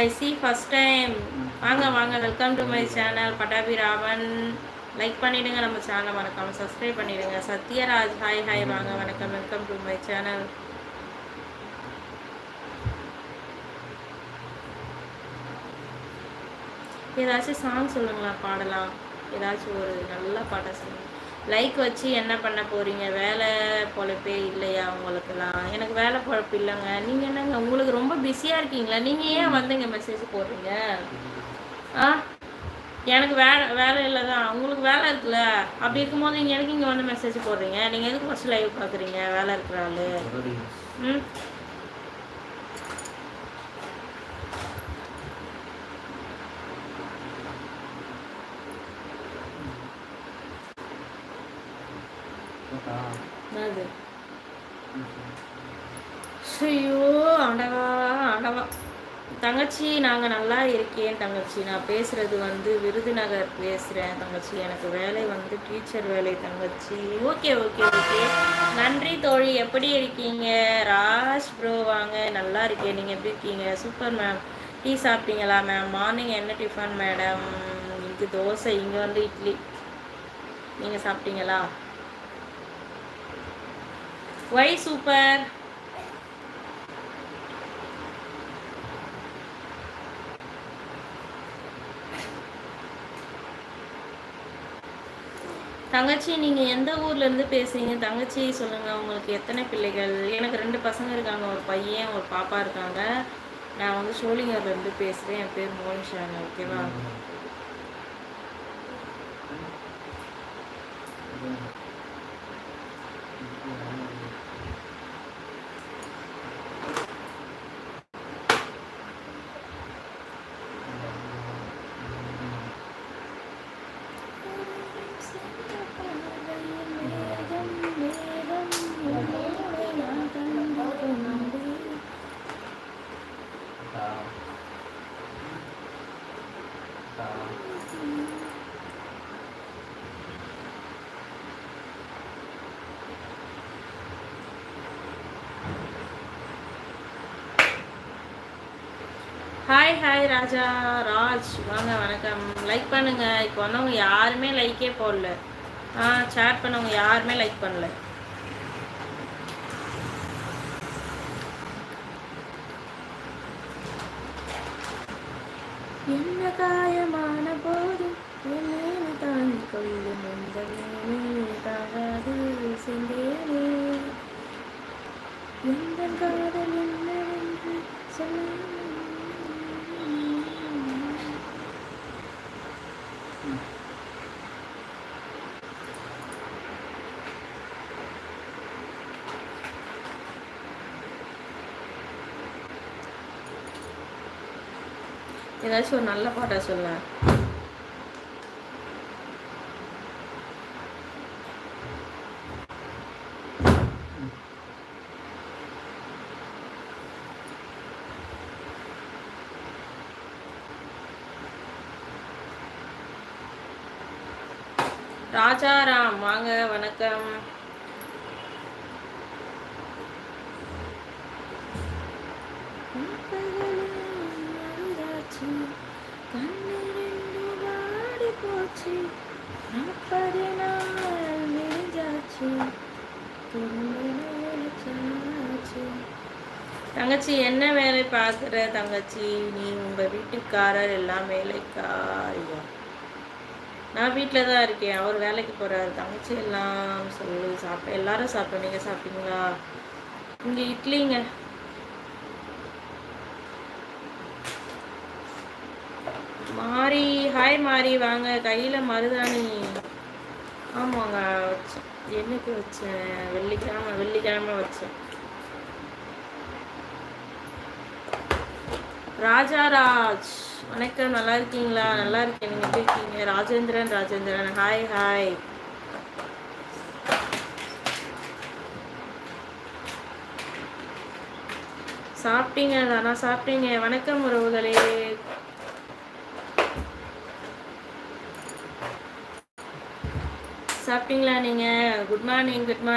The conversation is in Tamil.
ஐ சி ஃபஸ்ட் டைம் வாங்க வாங்க. Welcome to my channel Pattabi Raman like பண்ணிவிடுங்க நம்ம சேனலை மறக்காமல் சப்ஸ்கிரைப் பண்ணிவிடுங்க சத்யராஜ் ஹாய் ஹாய் வாங்க வணக்கம். வெல்கம் டு மை சேனல் ஏதாச்சும் சாங் சொல்லுங்களா பாடலாம்? ஏதாச்சும் ஒரு நல்ல பாட்டை சொல்லுங்கள் லைக் வச்சு என்ன பண்ண போகிறீங்க வேலை பொழப்பே இல்லையா உங்களுக்குலாம் எனக்கு வேலை பொழப்பு இல்லைங்க. நீங்கள் என்னங்க உங்களுக்கு ரொம்ப பிஸியாக இருக்கீங்களா? நீங்கள் ஏன் வந்துங்க மெசேஜ் போடுறீங்க? ஆ? எனக்கு வேலை வேலை இல்லை தான் உங்களுக்கு வேலை இருக்குல்ல? அப்படி இருக்கும்போது நீங்கள் எனக்கு இங்கே வந்து மெசேஜ் போடுறீங்க? நீங்கள் எதுக்கு ஃபஸ்ட் லைவ் பார்க்குறீங்க? வேலை இருக்கிற ஆள். ம்? ஐயோ ஆண்டவா ஆண்டவா தங்கச்சி நாங்கள் நல்லா இருக்கேன் தங்கச்சி. நான் பேசுகிறது வந்து விருதுநகர் பேசுகிறேன் தங்கச்சி. எனக்கு வேலை வந்து டீச்சர் வேலை தங்கச்சி. Okay okay okay. நன்றி தோழி. எப்படி இருக்கீங்க? ராஜ் ப்ரோ வாங்க. நல்லா இருக்கேன். நீங்கள் எப்படி இருக்கீங்க? சூப்பர் மேம் டீ சாப்பிட்டீங்களா மேம் மார்னிங் என்ன டிஃபன் மேடம் இங்கே தோசை இங்கே வந்து இட்லி. நீங்கள் சாப்பிட்டீங்களா? ஒய் சூப்பர் தங்கச்சி நீங்கள் எந்த ஊர்லேருந்து பேசுகிறீங்க தங்கச்சி சொல்லுங்கள் உங்களுக்கு எத்தனை பிள்ளைகள்? எனக்கு ரெண்டு பசங்க இருக்காங்க. ஒரு பையன் ஒரு பாப்பா இருக்காங்க. நான் வந்து சோழிங்கர்லேருந்து பேசுகிறேன் என் பேர் மோனிஷாங்க ஓகேவா? ஹாய் ஹாய் ராஜா ராஜ் வாங்க வணக்கம். லைக் பண்ணுங்க. இப்போ வந்தவங்க யாருமே லைக்கே போடல. ஆ சேட் பண்ணவங்க யாருமே லைக் பண்ணல. என்ன காயமான போதும்? என்னேனு தாங்கி கொள்ளும் எந்த இந்த தாகாது செந்தேனே எந்த காதல் என்னவென்று சொல்ல ஏதாச்சும் ஒரு நல்ல பாட்டா சொல்ல ராஜாராம் வாங்க வணக்கம். தங்கச்சி என்ன வேலை பார்க்குற தங்கச்சி? நீ உங்கள் வீட்டுக்காரர் எல்லாம் வேலைக்காரியா? நான் வீட்டில் தான் இருக்கேன். அவர் வேலைக்கு போகிறாரு தங்கச்சி எல்லாம் சொல்லு சாப்பிட்டேன் எல்லாரும் சாப்பிட்டோம் நீங்கள் சாப்பிட்டீங்களா? இங்கே இட்லிங்க. மாறி ஹாய் மாறி வாங்க கையில் மருதாணி. ஆமாங்க வச்சேன் என்னைக்கு வச்சேன்? வெள்ளிக்கிழமை வெள்ளிக்கிழமை வச்சேன். ராஜாராஜ் வணக்கம் நல்லா இருக்கீங்களா? நல்லா இருக்கேன் நீங்கள் எப்படி இருக்கீங்க? ராஜேந்திரன் ராஜேந்திரன் ஹாய் ஹாய் சாப்பிட்டீங்க தானா? சாப்பிட்டீங்க. வணக்கம் உறவுகளே. சாப்பிட்டீங்களா நீங்கள் குட் மார்னிங் குட் மார்னிங்